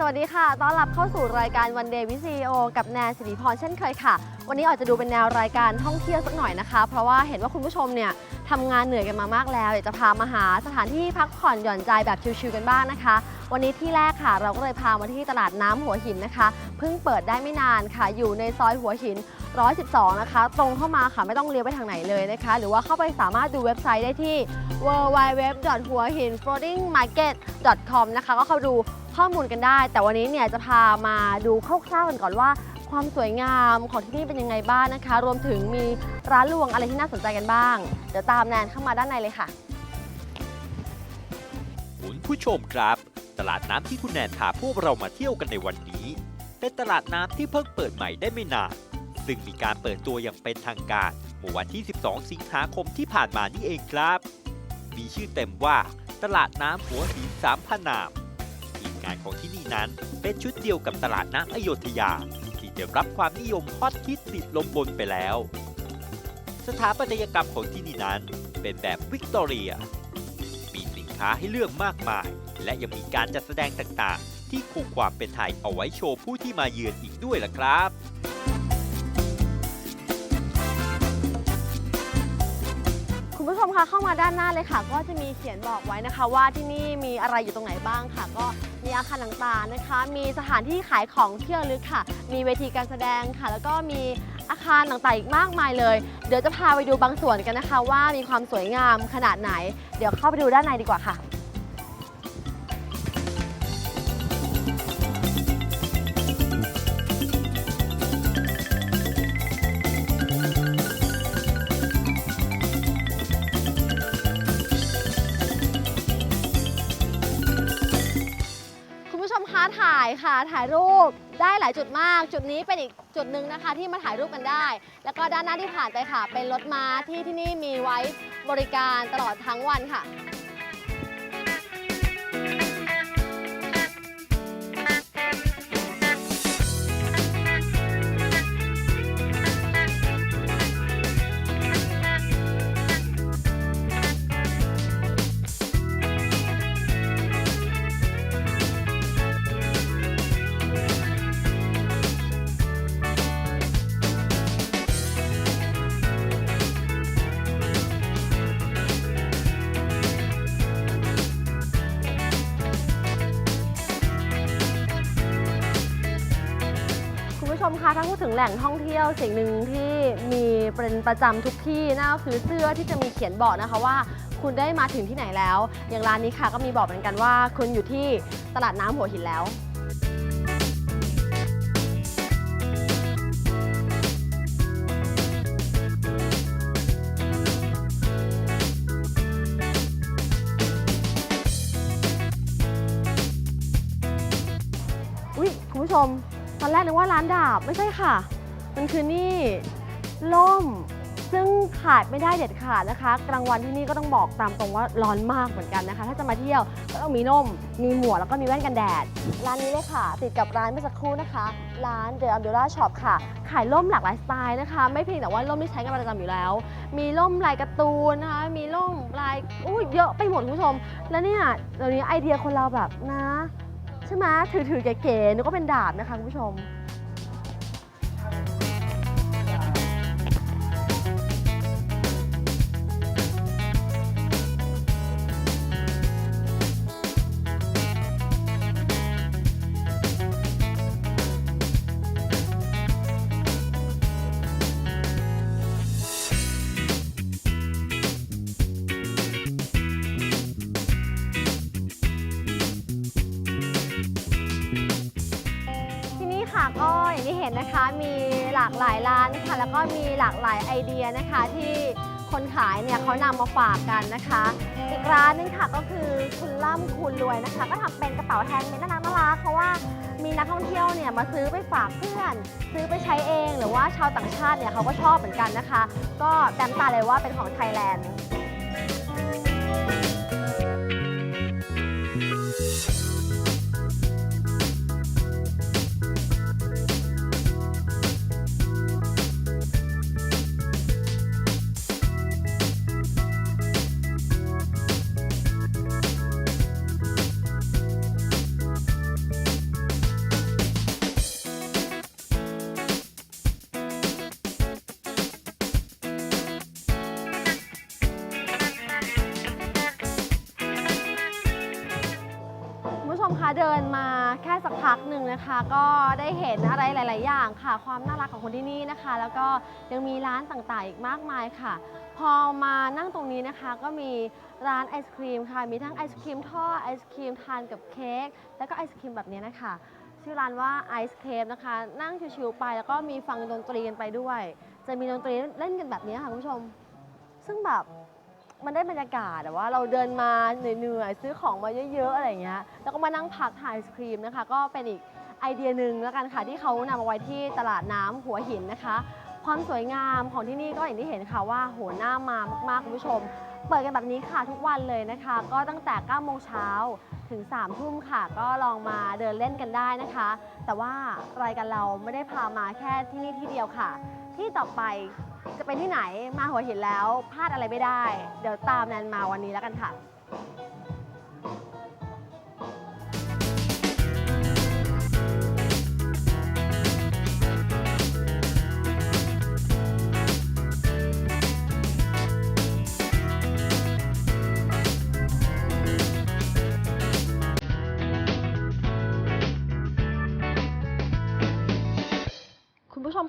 สวัสดีค่ะ ต้อนรับเข้าสู่รายการวันเดย์วิซีโอกับแนนสิริพรเช่นเคยค่ะ วันนี้อาจจะดูเป็นแนวรายการท่องเที่ยวสักหน่อยนะคะ เพราะว่าเห็นว่าคุณผู้ชมเนี่ยทำงานเหนื่อยกันมามากแล้วอยากจะพามาหาสถานที่พักผ่อนหย่อนใจแบบชิลๆกันบ้างนะคะ วันนี้ที่แรกค่ะ เราก็เลยพามาที่ตลาดน้ำหัวหินนะคะเพิ่งเปิดได้ไม่นานค่ะ อยู่ในซอยหัวหิน 112 นะคะ ตรงเข้ามาค่ะไม่ต้องเลี้ยวไปทางไหนเลยนะคะ หรือว่าเข้าไปสามารถดูเว็บไซต์ได้ที่ w w w h u a h i n f l o a t i n g m a r k e t c o m นะคะ ก็เข้าดูข้อมูลกันได้ แต่วันนี้เนี่ยจะพามาดูคร่าวๆกันก่อนว่าความสวยงามของที่นี่เป็นยังไงบ้างนะคะ รวมถึงมีร้านรวงอะไรที่น่าสนใจกันบ้าง เดี๋ยวตามแนนเข้ามาด้านในเลยค่ะ คุณผู้ชมครับ ตลาดน้ำที่คุณแนนพาพวกเรามาเที่ยวกันในวันนี้ เป็นตลาดน้ำที่เพิ่งเปิดใหม่ได้ไม่นาน ซึ่งมีการเปิดตัวอย่างเป็นทางการเมื่อวันที่ 12 สิงหาคมที่ผ่านมานี่เองครับ มีชื่อเต็มว่าตลาดน้ำหัวหินสามพนามทีมงานของที่นี่นั้นเป็นชุดเดียวกับตลาดน้ำอโยธยา ที่ได้รับความนิยมฮอตฮิตติดลมบนไปแล้ว สถาปัตยกรรมของที่นี่นั้นเป็นแบบวิกตอเรีย มีสินค้าให้เลือกมากมาย และยังมีการจัดแสดงต่างๆ ที่คงความเป็นไทยเอาไว้โชว์ผู้ที่มาเยือนอีกด้วยล่ะครับคุณผู้ชมคะเข้ามาด้านหน้าเลยค่ะ ก็จะมีเขียนบอกไว้นะคะ ว่าที่นี่มีอะไรอยู่ตรงไหนบ้างค่ะ ก็มีอาคารต่างๆนะคะ มีสถานที่ขายของเที่ระลึกค่ะ มีเวทีการแสดงค่ะ แล้วก็มีอาคารต่างๆอีกมากมายเลย เดี๋ยวจะพาไปดูบางส่วนกันนะคะ ว่ามีความสวยงามขนาดไหน เดี๋ยวเข้าไปดูด้านในดีกว่าค่ะ ค่ะ ถ่ายรูปได้หลายจุดมาก จุดนี้เป็นอีกจุดหนึ่งนะคะที่มาถ่ายรูปกันได้ แล้วก็ด้านหน้าที่ผ่านไปค่ะ เป็นรถม้าที่ที่นี่มีไว้บริการตลอดทั้งวันค่ะ คุณผู้ชมคะถ้าพูดถึงแหล่งท่องเที่ยวสิ่งหนึ่งที่มีเป็นประจำทุกที่นั่นก็คือเสื้อที่จะมีเขียนบอกนะคะว่า คุณได้มาถึงที่ไหนแล้ว อย่างร้านนี้ค่ะก็มีบอกเหมือนกันว่า คุณอยู่ที่ตลาดน้ำหัวหินแล้ว อุ้ยคุณผู้ชม แรกนึกว่าร้านดาบไม่ใช่ค่ะ มันคือนี่ล่ม ซึ่งขาดไม่ได้เด็ดขาดนะคะ กลางวันที่นี่ก็ต้องบอกตามตรงว่าร้อนมากเหมือนกันนะคะ ถ้าจะมาเที่ยวก็ต้องมีน่ม มีหมวกแล้วก็มีแว่นกันแดด ร้านนี้เลยค่ะ ติดกับร้านเมื่อสักครู่นะคะ ร้าน The Umbrella Shop ค่ะ ขายร่มหลากหลายสไตล์นะคะ ไม่เพียงแต่ว่าร่มที่ใช้กันประจำอยู่แล้ว มีร่มลายการ์ตูนนะคะ มีร่มลายอุ้ยเยอะไปหมดคุณผู้ชม แล้วเนี่ยเดี๋ยวนี้ไอเดียคนเราแบบนะ ใช่ไหมถือถือๆเก๋ๆนึกว่าเป็นดาบนะคะคุณผู้ชมากหลายร้านค่ะแล้วก็มีหลากหลายไอเดียนะคะ ที่คนขายเนี่ยเขานำมาฝากกันนะคะ อีกร้านหนึงค่ะก็คือคุณล่ำคุณรวยนะคะ ก็ทำเป็นกระเป๋าแฮนด์เมดน่ารักน่ารักเพราะว่ามีนักท่องเที่ยวเนี่ยมาซื้อไปฝากเพื่อน ซื้อไปใช้เอง หรือว่าชาวต่างชาติเนี่ยเขาก็ชอบเหมือนกันนะคะ ก็แต้มตาเลยว่าเป็นของไทยแลนด์ เดินมาแค่สักพักหนึ่งนะคะ ก็ได้เห็นอะไรหลาย ๆ อย่างค่ะ ความน่ารักของคนที่นี่นะคะ แล้วก็ยังมีร้านต่าง ๆ อีกมากมายค่ะ พอมานั่งตรงนี้นะคะก็มีร้านไอศครีมค่ะ มีทั้งไอศครีมทอดไอศครีมทานกับเค้กแล้วก็ไอศครีมแบบนี้นะคะชื่อร้านว่าไอซ์เคฟนะคะ นั่งชิวๆไปแล้วก็มีฟังดนตรีกันไปด้วย จะมีดนตรีเล่นกันแบบนี้ค่ะคุณผู้ชม ซึ่งแบบ มันได้บรรยากาศแต่ว่าเราเดินมาเหนื่อยๆซื้อของมาเยอะๆอะไรอย่างเงี้ยแล้วก็มานั่งพักทานไอศครีมนะคะ ก็เป็นอีกไอเดียหนึ่งแล้วกันค่ะที่เขานำมาไว้ที่ตลาดน้ำหัวหินนะคะ ความสวยงามของที่นี่ก็อย่างที่เห็นค่ะว่าโหหน้ามามากๆคุณผู้ชม เปิดกันแบบนี้ค่ะทุกวันเลยนะคะ ก็ตั้งแต่9โมงเช้าถึง3ทุ่มค่ะ ก็ลองมาเดินเล่นกันได้นะคะ แต่ว่ารายการเราไม่ได้พามาแค่ที่นี่ที่เดียวค่ะ ที่ต่อไปจะเป็นที่ไหนมาหัวหินแล้วพลาดอะไรไม่ได้ เดี๋ยวตามแนนมาวันนี้แล้วกันค่ะ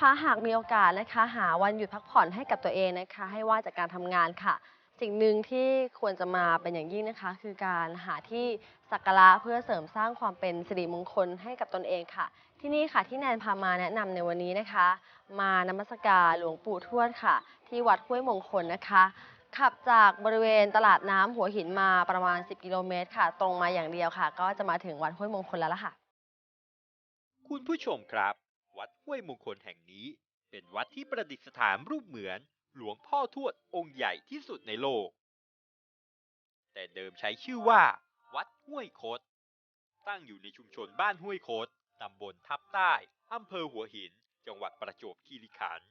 คะหากมีโอกาสนะคะ หาวันหยุดพักผ่อนให้กับตัวเองนะคะ ให้ว่างจากการทำงานค่ะ สิ่งหนึ่งที่ควรจะมาเป็นอย่างยิ่งนะคะ คือการหาที่สักการะเพื่อเสริมสร้างความเป็นสิริมงคลให้กับตนเองค่ะ ที่นี่ค่ะที่แนนพามาแนะนำในวันนี้นะคะ มานมัสการหลวงปู่ทวดค่ะ ที่วัดห้วยมงคลนะคะ ขับจากบริเวณตลาดน้ำหัวหินมาประมาณ 10 กิโลเมตรค่ะ ตรงมาอย่างเดียวค่ะ ก็จะมาถึงวัดห้วยมงคลแล้วล่ะค่ะ คุณผู้ชมครับ วัดห้วยมงคลแห่งนี้ เป็นวัดที่ประดิษฐานรูปเหมือนหลวงพ่อทวดองค์ใหญ่ที่สุดในโลก แต่เดิมใช้ชื่อว่า วัดห้วยคด ตั้งอยู่ในชุมชนบ้านห้วยคดตำบลทับใต้อำเภอหัวหิน จังหวัดประจวบคีรีขันธ์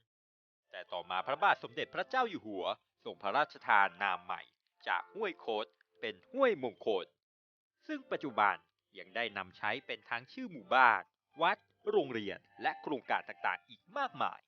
แต่ต่อมาพระบาทสมเด็จพระเจ้าอยู่หัวทรงพระราชทานนามใหม่ จากห้วยคดเป็นห้วยมงคล ซึ่งปัจจุบันยังได้นำใช้เป็นทั้งชื่อหมู่บ้าน วัด โรงเรียนและโครงการต่างๆ อีกมากมาย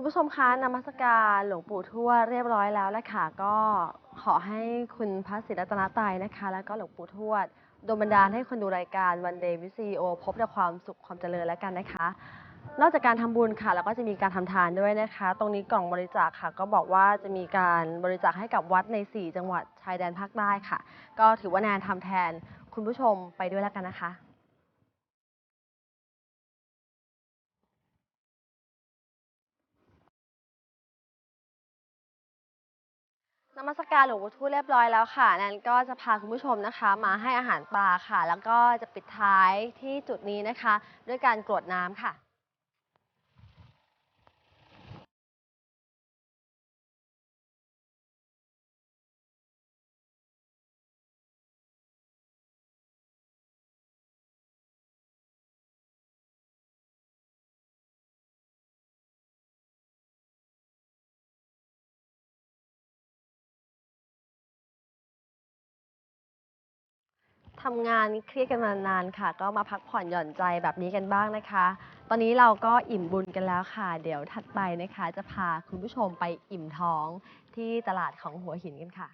คุณผู้ชมคะนมัสการหลวงปู่ทวดเรียบร้อยแล้วและคะก็ขอให้คุณพระศรีรัตนตรัยนะคะ แล้วก็หลวงปู่ทวดดนบันดาลให้คนดูรายการวันเดย์วิซีโอพบแต่ความสุขความเจริญแล้วกันนะคะ นอกจากการทำบุญค่ะ แล้วก็จะมีการทำทานด้วยนะคะ ตรงนี้กล่องบริจาคค่ะ ก็บอกว่าจะมีการบริจาคให้กับวัดใน 4 จังหวัดชายแดนภาคใต้ค่ะ ก็ถือว่าแนนทำแทนคุณผู้ชมไปด้วยแล้วกันนะคะ นมัสการหลวงปู่ทวดเรียบร้อยแล้วค่ะนั้นก็จะพาคุณผู้ชมนะคะ มาให้อาหารปลาค่ะ แล้วก็จะปิดท้ายที่จุดนี้นะคะ ด้วยการกรวดน้ำค่ะ ทำงานเครียดกันมานานค่ะ ก็มาพักผ่อนหย่อนใจแบบนี้กันบ้างนะคะ ตอนนี้เราก็อิ่มบุญกันแล้วค่ะ เดี๋ยวถัดไปนะคะ จะพาคุณผู้ชมไปอิ่มท้องที่ตลาดของหัวหินกันค่ะ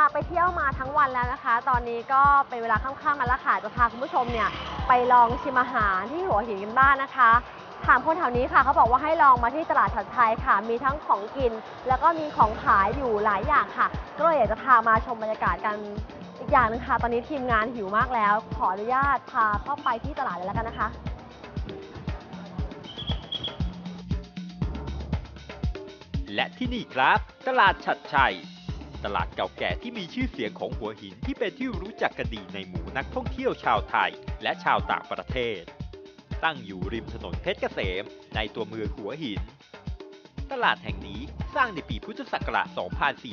าไปเที่ยวมาทั้งวันแล้วนะคะ ตอนนี้ก็เป็นเวลาค่ำๆมาแล้วค่ะจะพาคุณผู้ชมเนี่ยไปลองชิมอาหารที่หัวหินกันบ้างนะคะ ถามคนแถวนี้ค่ะเขาบอกว่าให้ลองมาที่ตลาดชัดชัยค่ะ มีทั้งของกิน แล้วก็มีของขายอยู่หลายอย่างค่ะ ก็เลยอยากจะพามาชมบรรยากาศกันอีกอย่างหนึงค่ะ ตอนนี้ทีมงานหิวมากแล้ว ขออนุญาตพาเข้าไปที่ตลาดเลยแล้วกันนะคะและที่นี่ครับ ตลาดฉัดชัย ตลาดเก่าแก่ที่มีชื่อเสียงของหัวหินที่เป็นที่รู้จักกันดีในหมู่นักท่องเที่ยวชาวไทย และชาวต่างประเทศ ตั้งอยู่ริมถนนเพชรเกษม ในตัวเมืองหัวหิน ตลาดแห่งนี้สร้างในปีพุทธศักราช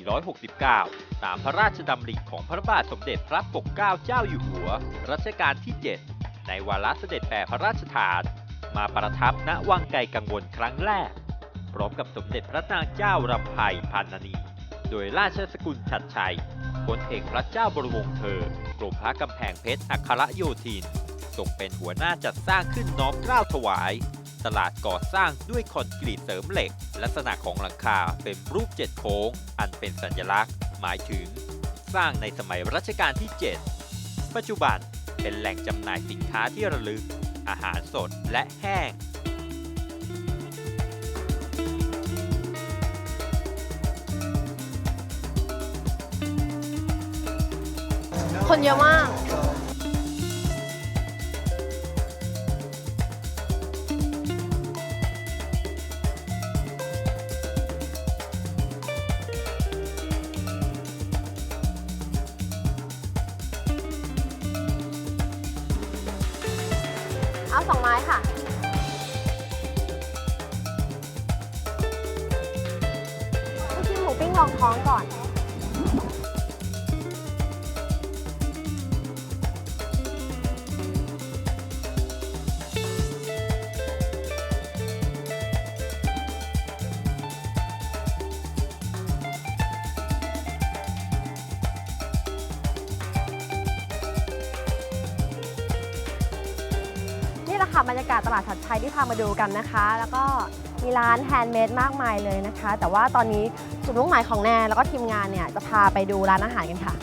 2469 ตามพระราชดำริของพระบาทสมเด็จพระปกเกล้าเจ้าอยู่หัว รัชกาลที่ 7 ในวาระเสด็จแปรพระราชทาน มาประทับณวังไกลกังวลครั้งแรก พร้อมกับสมเด็จพระนางเจ้ารำไพพันนานี โดยราชสกุลชัดชัยพลเอกพระเจ้าบรวงศ์เธอกรมพระกำแพงเพชรอัครโยธินทรงเป็นหัวหน้าจัดสร้างขึ้นน้อมเกล้าถวาย ตลาดก่อสร้างด้วยคอนกรีตเสริมเหล็ก ลักษณะของหลังคาเป็นรูปเจ็ดโค้ง อันเป็นสัญลักษณ์ หมายถึง สร้างในสมัยรัชกาลที่ 7 ปัจจุบันเป็นแหล่งจำหน่ายสินค้าที่ระลึก อาหารสดและแห้ง คนเยอะมากเอาสองไม้ค่ะ ค่ะบรรยากาศตลาดชัดชัยที่พามาดูกันนะคะ แล้วก็มีร้านแฮนด์เมดมากมายเลยนะคะ แต่ว่าตอนนี้จุดมุ่งหมายของแนนแล้วก็ทีมงานเนี่ยจะพาไปดูร้านอาหารกันค่ะ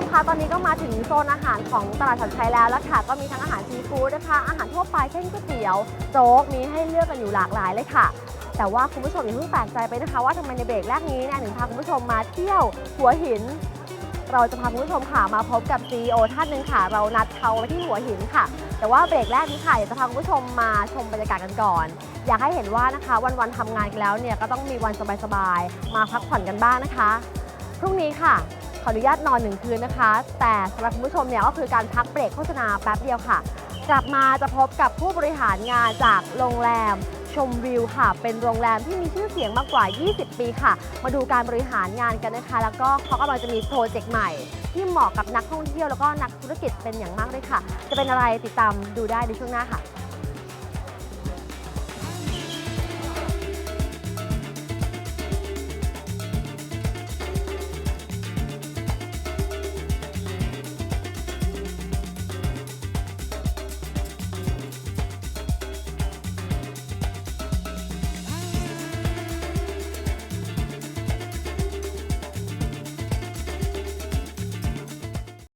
มคะตอนนี้ก็มาถึงโซนอาหารของตลาดสันชัยแล้วแล้วค่ะก็มีทั้งอาหารซีฟู้ดนะคะอาหารทั่วไปเช่นก๋วยเตี๋ยวโจ๊กมีให้เลือกกันอยู่หลากหลายเลยค่ะ แต่ว่าคุณผู้ชมอย่าเพิ่งแปลกใจไปนะคะ ว่าทำไมในเบรกแรกนี้เนี่ยถึงพาคุณผู้ชมมาเที่ยวหัวหิน เราจะพาคุณผู้ชมค่ะมาพบกับ CEO ท่านหนึ่งค่ะ เรานัดเขาไว้ที่หัวหินค่ะ แต่ว่าเบรกแรกนี้ค่ะอยากจะพาคุณผู้ชมมาชมบรรยากาศกันก่อน อยากให้เห็นว่านะคะ วันๆทำงานกันแล้วเนี่ยก็ต้องมีวันสบายๆมาพักผ่อนกันบ้างนะคะพรุ่งนี้ค่ะ ขออนุญาตนอนหนึ่งคืนนะคะ แต่สำหรับคุณผู้ชมเนี่ยก็คือการพักเบรกโฆษณาแป๊บเดียวค่ะ กลับมาจะพบกับผู้บริหารงานจากโรงแรมชมวิวค่ะ เป็นโรงแรมที่มีชื่อเสียงมากกว่า 20 ปีค่ะ มาดูการบริหารงานกันนะคะ แล้วก็เขากำลังจะมีโปรเจกต์ใหม่ ที่เหมาะกับนักท่องเที่ยวแล้วก็นักธุรกิจเป็นอย่างมากเลยค่ะ จะเป็นอะไรติดตามดูได้ในช่วงหน้าค่ะ